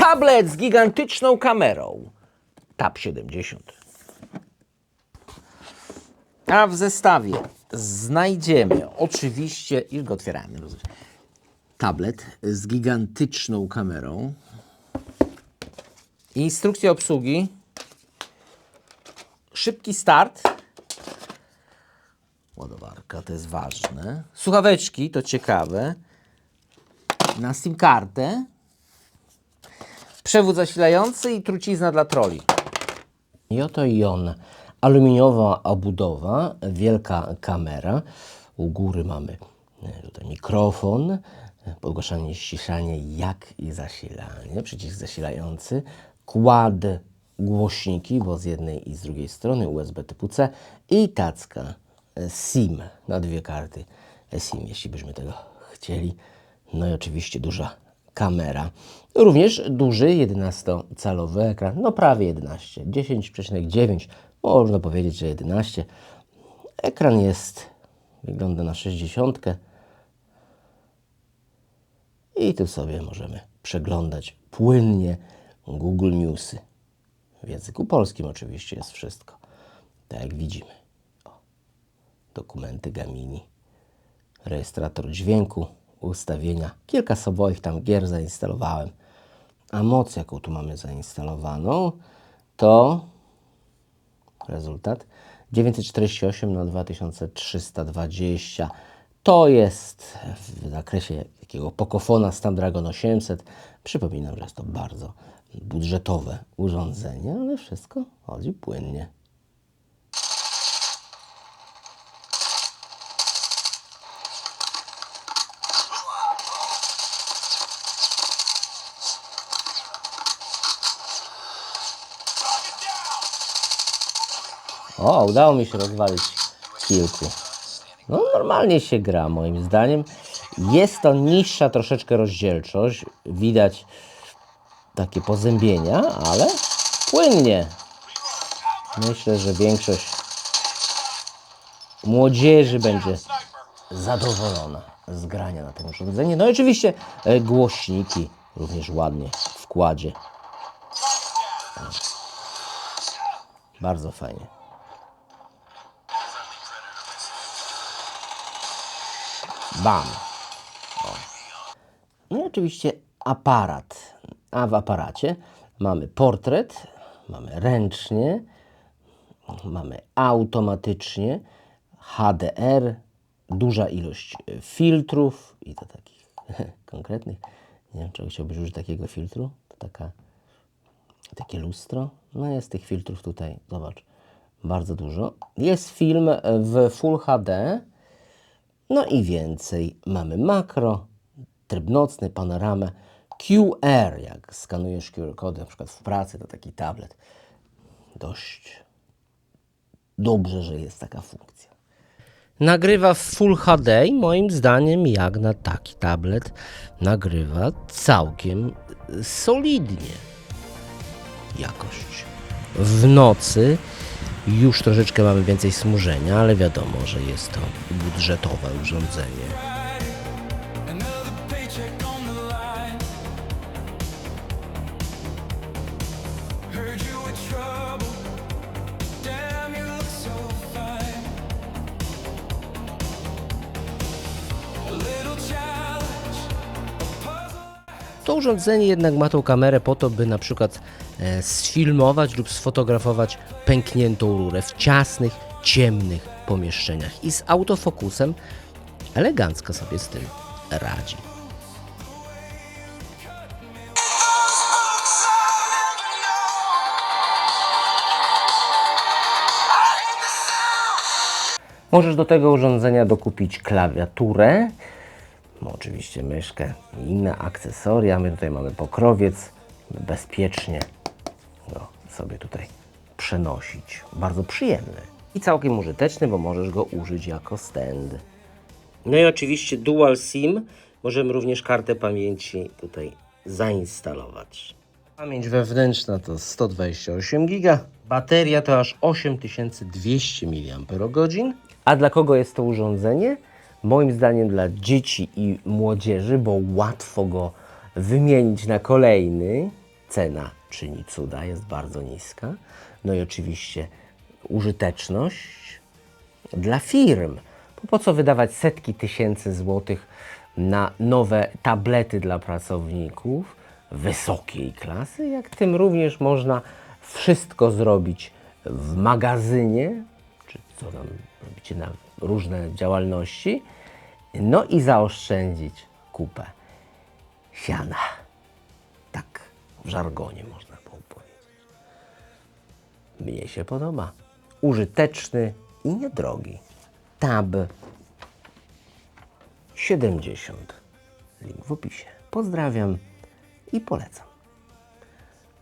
Tablet z gigantyczną kamerą. Tab 70. A w zestawie znajdziemy oczywiście, już go otwieramy, tablet z gigantyczną kamerą, instrukcja obsługi, szybki start, ładowarka, to jest ważne, słuchaweczki, to ciekawe, na SIM kartę, przewód zasilający i trucizna dla troli. I on. Aluminiowa obudowa, wielka kamera. U góry mamy e, tutaj mikrofon, e, podgłaszanie, ściszanie, jak i zasilanie, przycisk zasilający, kład głośniki, bo z jednej i z drugiej strony USB typu C i tacka e, SIM na dwie karty SIM, jeśli byśmy tego chcieli. No i oczywiście duża kamera. Również duży 11-calowy ekran, no prawie 11, 10,9, można powiedzieć, że 11. Ekran jest, wygląda na 60. I tu sobie możemy przeglądać płynnie Google Newsy. W języku polskim oczywiście jest wszystko, tak jak widzimy. O, dokumenty Gamini rejestrator dźwięku, ustawienia. Kilka swoich tam gier zainstalowałem. A moc, jaką tu mamy zainstalowaną, to rezultat 948 na 2320. To jest w zakresie takiego Pokofona Snapdragon 800. Przypominam, że jest to bardzo budżetowe urządzenie, ale wszystko chodzi płynnie. O, udało mi się rozwalić kilku. No, normalnie się gra, moim zdaniem. Jest to niższa troszeczkę rozdzielczość. Widać takie pozębienia, ale płynnie. Myślę, że większość młodzieży będzie zadowolona z grania na tym urządzeniu. No i oczywiście e, głośniki również ładnie w kładzie. Bardzo fajnie. Bam. O. No i oczywiście aparat. A w aparacie mamy portret, mamy ręcznie, mamy automatycznie, HDR, duża ilość e, filtrów i to takich konkretnych. Nie wiem, czy chciałbyś użyć takiego filtru. To taka, takie lustro. No jest tych filtrów tutaj, zobacz, bardzo dużo. Jest film w Full HD. No i więcej. Mamy makro, tryb nocny, panoramę, QR, jak skanujesz QR kody, na przykład w pracy, to taki tablet. Dość dobrze, że jest taka funkcja. Nagrywa w Full HD i moim zdaniem, jak na taki tablet, nagrywa całkiem solidnie. Jakość. W nocy już troszeczkę mamy więcej smużenia, ale wiadomo, że jest to budżetowe urządzenie. To urządzenie jednak ma tą kamerę po to, by na przykład e, sfilmować lub sfotografować pękniętą rurę w ciasnych, ciemnych pomieszczeniach i z autofokusem elegancko sobie z tym radzi. Możesz do tego urządzenia dokupić klawiaturę, oczywiście myszkę i inne akcesoria. My tutaj mamy pokrowiec, bezpiecznie go sobie tutaj przenosić. Bardzo przyjemny i całkiem użyteczny, bo możesz go użyć jako stand. No i oczywiście Dual SIM. Możemy również kartę pamięci tutaj zainstalować. Pamięć wewnętrzna to 128 GB, bateria to aż 8200 mAh. A dla kogo jest to urządzenie? Moim zdaniem dla dzieci i młodzieży, bo łatwo go wymienić na kolejny. cena czyni cuda, jest bardzo niska. No i oczywiście użyteczność dla firm. Bo po co wydawać setki tysięcy złotych na nowe tablety dla pracowników wysokiej klasy, jak tym również można wszystko zrobić w magazynie, co tam robicie na różne działalności, no i zaoszczędzić kupę siana. Tak w żargonie można było powiedzieć. Mnie się podoba. Użyteczny i niedrogi. Tab 70. Link w opisie. Pozdrawiam i polecam.